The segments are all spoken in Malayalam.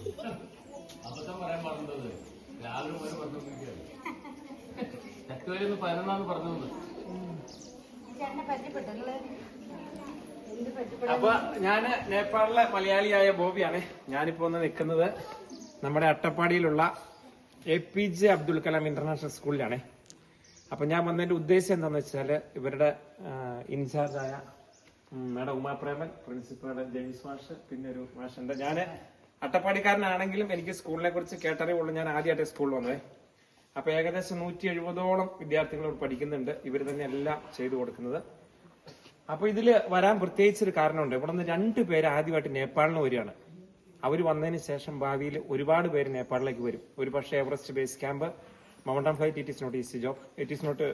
അബദ്ധം പറയാൻ പറഞ്ഞത് രാവിലെ മുതൽ പറഞ്ഞുകൊണ്ടിരിക്കുകയാണ്. ചക്കുവരെന്ന് പതിനൊന്നാന്ന് പറഞ്ഞു ചേട്ടനെ പരിചയപ്പെട്ടു. നിങ്ങൾ എന്ത് പരിചയപ്പെട്ടു അപ്പൊ ഞാൻ നേപ്പാളിലെ മലയാളിയായ ബോബിയാണ്. ഞാനിപ്പോ ഒന്ന് നിൽക്കുന്നത് നമ്മുടെ അട്ടപ്പാടിയിലുള്ള A P J Abdul Kalam international സ്കൂളിലാണ്. അപ്പൊ ഞാൻ വന്നതിന്റെ ഉദ്ദേശം എന്താന്ന് വെച്ചാൽ ഇവരുടെ ഇൻചാർജായ മേഡം ഉമാപ്രേമൻ പ്രിൻസിപ്പൽ ജെയിംസ് മാഷ് പിന്നെ ഒരു മാഷുണ്ട്. ഞാൻ അട്ടപ്പാടിക്കാരനാണെങ്കിലും എനിക്ക് സ്കൂളിനെ കുറിച്ച് കേട്ടറിവുള്ളൂ. ഞാൻ ആദ്യമായിട്ട് സ്കൂളിൽ വന്നത് അപ്പൊ ഏകദേശം നൂറ്റി എഴുപതോളം വിദ്യാർത്ഥികൾ ഇവിടെ പഠിക്കുന്നുണ്ട്. ഇവർ തന്നെ എല്ലാം ചെയ്തു കൊടുക്കുന്നത്. അപ്പൊ ഇതിൽ വരാൻ പ്രത്യേകിച്ച് ഒരു കാരണമുണ്ട്. ഇവിടെ നിന്ന് രണ്ടു പേര് ആദ്യമായിട്ട് നേപ്പാളിന് വരികയാണ്. അവർ വന്നതിന് ശേഷം ഭാവിയിൽ ഒരുപാട് പേര് നേപ്പാളിലേക്ക് വരും. ഒരു പക്ഷേ Everest base camp mountain flight it is not easy job it is not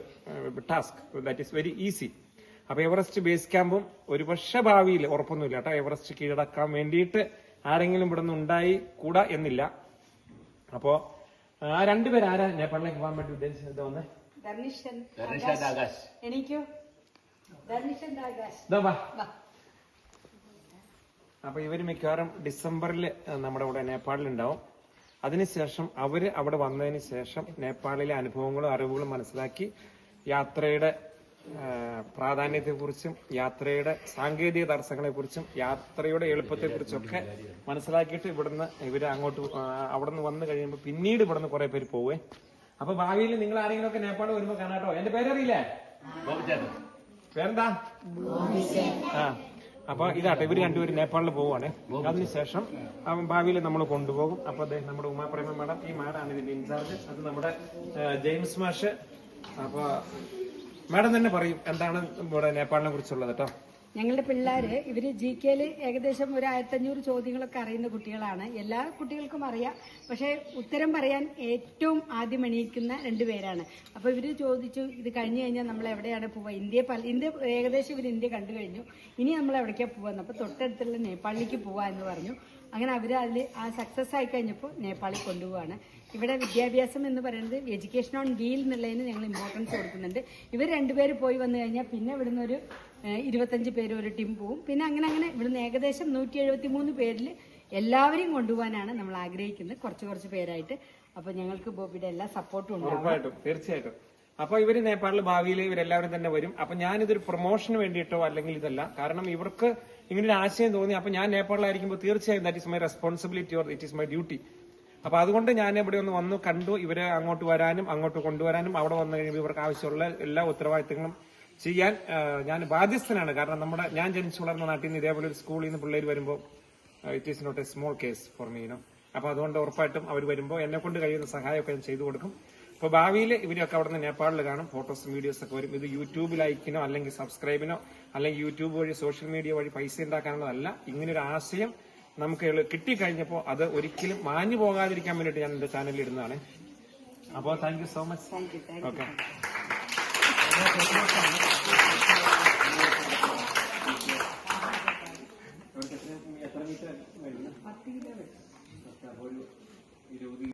task that is very easy. അപ്പൊ എവറസ്റ്റ് ബേസ് ക്യാമ്പും ഒരു പക്ഷേ ഭാവിയിൽ ഉറപ്പൊന്നുമില്ല കേട്ടോ. എവറസ്റ്റ് കീഴടക്കാൻ വേണ്ടിയിട്ട് ആരെങ്കിലും ഇവിടെ നിന്ന് ഉണ്ടായി കൂടാ എന്നില്ല. അപ്പോ ആ രണ്ടുപേര് ആരാ നേപ്പാളിലേക്ക് പോകാൻ വേണ്ടി ഉദ്ദേശിച്ചത് വന്നേ? ആകാശ്. എനിക്കോ. അപ്പൊ ഇവർ മിക്കവാറും ഡിസംബറിൽ നമ്മുടെ ഇവിടെ നേപ്പാളിൽ ഉണ്ടാവും അതിനുശേഷം അവർ അവിടെ വന്നതിന് ശേഷം നേപ്പാളിലെ അനുഭവങ്ങളും അറിവുകളും മനസ്സിലാക്കി യാത്രയുടെ പ്രാധാന്യത്തെക്കുറിച്ചും യാത്രയുടെ സാങ്കേതിക തടസ്സങ്ങളെക്കുറിച്ചും യാത്രയുടെ എളുപ്പത്തെക്കുറിച്ചൊക്കെ മനസ്സിലാക്കിയിട്ട് ഇവിടുന്ന് ഇവർ അങ്ങോട്ട് അവിടെ നിന്ന് വന്നു കഴിയുമ്പോൾ പിന്നീട് ഇവിടുന്ന് കുറേ പേര് പോവേ. അപ്പൊ ഭാവിയിൽ നിങ്ങൾ ആരെങ്കിലും ഒക്കെ നേപ്പാൾ വരുമ്പോൾ കാണാട്ടോ. എന്റെ പേരറിയില്ലേ? പേരെന്താ? ആ അപ്പൊ ഇതാട്ടെ ഇവർ രണ്ടുപേരും നേപ്പാളിൽ പോവാണ് അതിനുശേഷം അവൻ ഭാവിയിൽ നമ്മൾ കൊണ്ടുപോകും. അപ്പൊ അദ്ദേഹം നമ്മുടെ ഉമാപ്രേമ മാഡം ഈ മാഡാണ് ഇതിന്റെ ഇൻചാർജ്. അത് നമ്മുടെ ജെയിംസ് മാഷ്. അപ്പൊ മാഡം തന്നെ പറയും എന്താണ് ഇവിടെ നേപ്പാളിനെ കുറിച്ചുള്ളത് കേട്ടോ. ഞങ്ങളുടെ പിള്ളേര് ഇവർ ജി കെയിൽ ഏകദേശം ഒരു ആയിരത്തഞ്ഞൂറ് ചോദ്യങ്ങളൊക്കെ അറിയുന്ന കുട്ടികളാണ്. എല്ലാ കുട്ടികൾക്കും അറിയാം. പക്ഷേ ഉത്തരം പറയാൻ ഏറ്റവും ആദ്യം എണീക്കുന്ന രണ്ടുപേരാണ് അപ്പോൾ ഇവർ ചോദിച്ചു ഇത് കഴിഞ്ഞു കഴിഞ്ഞാൽ നമ്മൾ എവിടെയാണ് പോവുക? ഇന്ത്യ പല ഇന്ത്യ ഏകദേശം ഇവർ ഇന്ത്യ കണ്ടു കഴിഞ്ഞു. ഇനി നമ്മൾ എവിടേക്കാണ് പോവാന്ന് അപ്പൊ തൊട്ടടുത്തുള്ള നേപ്പാളിലേക്ക് പോവാ എന്ന് പറഞ്ഞു. അങ്ങനെ അവർ അതിൽ ആ സക്സസ് ആയി കഴിഞ്ഞപ്പോൾ നേപ്പാളിൽ കൊണ്ടുപോവാണ്. ഇവിടെ വിദ്യാഭ്യാസം എന്ന് പറയുന്നത് എഡ്യൂക്കേഷൻ ഓൺ വീൽ എന്നുള്ളതിന് ഞങ്ങൾ ഇമ്പോർട്ടൻസ് കൊടുക്കുന്നുണ്ട്. ഇവർ രണ്ടുപേർ പോയി വന്നു കഴിഞ്ഞാൽ പിന്നെ ഇവിടുന്ന് ഒരു ഇരുപത്തഞ്ച് പേര് ഒരു ടീം പോവും. പിന്നെ അങ്ങനെ അങ്ങനെ ഇവിടുന്ന് ഏകദേശം നൂറ്റി എഴുപത്തി മൂന്ന് പേരിൽ എല്ലാവരെയും കൊണ്ടുപോകാനാണ് നമ്മൾ ആഗ്രഹിക്കുന്നത്. കുറച്ച് കുറച്ച് പേരായിട്ട്. അപ്പൊ ഞങ്ങൾക്ക് ബോബിയുടെ എല്ലാ സപ്പോർട്ടും ഉണ്ടാവും. തീർച്ചയായിട്ടും. അപ്പൊ ഇവർ നേപ്പാളിൽ ഭാവിയിൽ ഇവരെല്ലാവരും തന്നെ വരും. അപ്പൊ ഞാനിതൊരു പ്രൊമോഷന് വേണ്ടിയിട്ടോ അല്ലെങ്കിൽ ഇതല്ല കാരണം ഇവർക്ക് ഇങ്ങനെ ഒരു ആശയം തോന്നി. അപ്പൊ ഞാൻ നേപ്പാളിലായിരിക്കുമ്പോൾ തീർച്ചയായും that is my responsibility or it is my duty അപ്പൊ അതുകൊണ്ട് ഞാൻ ഇവിടെ ഒന്ന് വന്നു കണ്ടു. ഇവരെ അങ്ങോട്ട് വരാനും അങ്ങോട്ട് കൊണ്ടുവരാനും അവിടെ വന്നു കഴിയുമ്പോൾ ഇവർക്ക് ആവശ്യമുള്ള എല്ലാ ഉത്തരവാദിത്തങ്ങളും ചെയ്യാൻ ഞാൻ ബാധ്യസ്ഥനാണ്. കാരണം നമ്മുടെ ഞാൻ ജനിച്ചു വളർന്ന നാട്ടിൽ നിന്ന് ഇതേപോലെ ഒരു സ്കൂളിൽ നിന്ന് പിള്ളേർ വരുമ്പോൾ it is not a small case for മീനോ അപ്പൊ അതുകൊണ്ട് ഉറപ്പായിട്ടും അവർ വരുമ്പോൾ എന്നെ കൊണ്ട് കഴിയുന്ന സഹായമൊക്കെ ഞാൻ ചെയ്തു കൊടുക്കും. അപ്പൊ ഭാവിയിൽ ഇവരൊക്കെ അവിടെ നിന്ന് നേപ്പാളിൽ കാണും. ഫോട്ടോസും വീഡിയോസ് ഒക്കെ വരും. ഇത് യൂട്യൂബ് ലൈക്കിനോ അല്ലെങ്കിൽ സബ്സ്ക്രൈബിനോ അല്ലെങ്കിൽ യൂട്യൂബ് വഴി സോഷ്യൽ മീഡിയ വഴി പൈസ ഉണ്ടാക്കാനുള്ളതല്ല. ഇങ്ങനൊരു ആശയം നമുക്ക് കിട്ടിക്കഴിഞ്ഞപ്പോൾ അത് ഒരിക്കലും മാഞ്ഞു പോകാതിരിക്കാൻ വേണ്ടിയിട്ട് ഞാൻ എന്റെ ചാനലിൽ ഇടുന്നതാണ് അപ്പോൾ thank you so much thank ഇവിടുത്തെ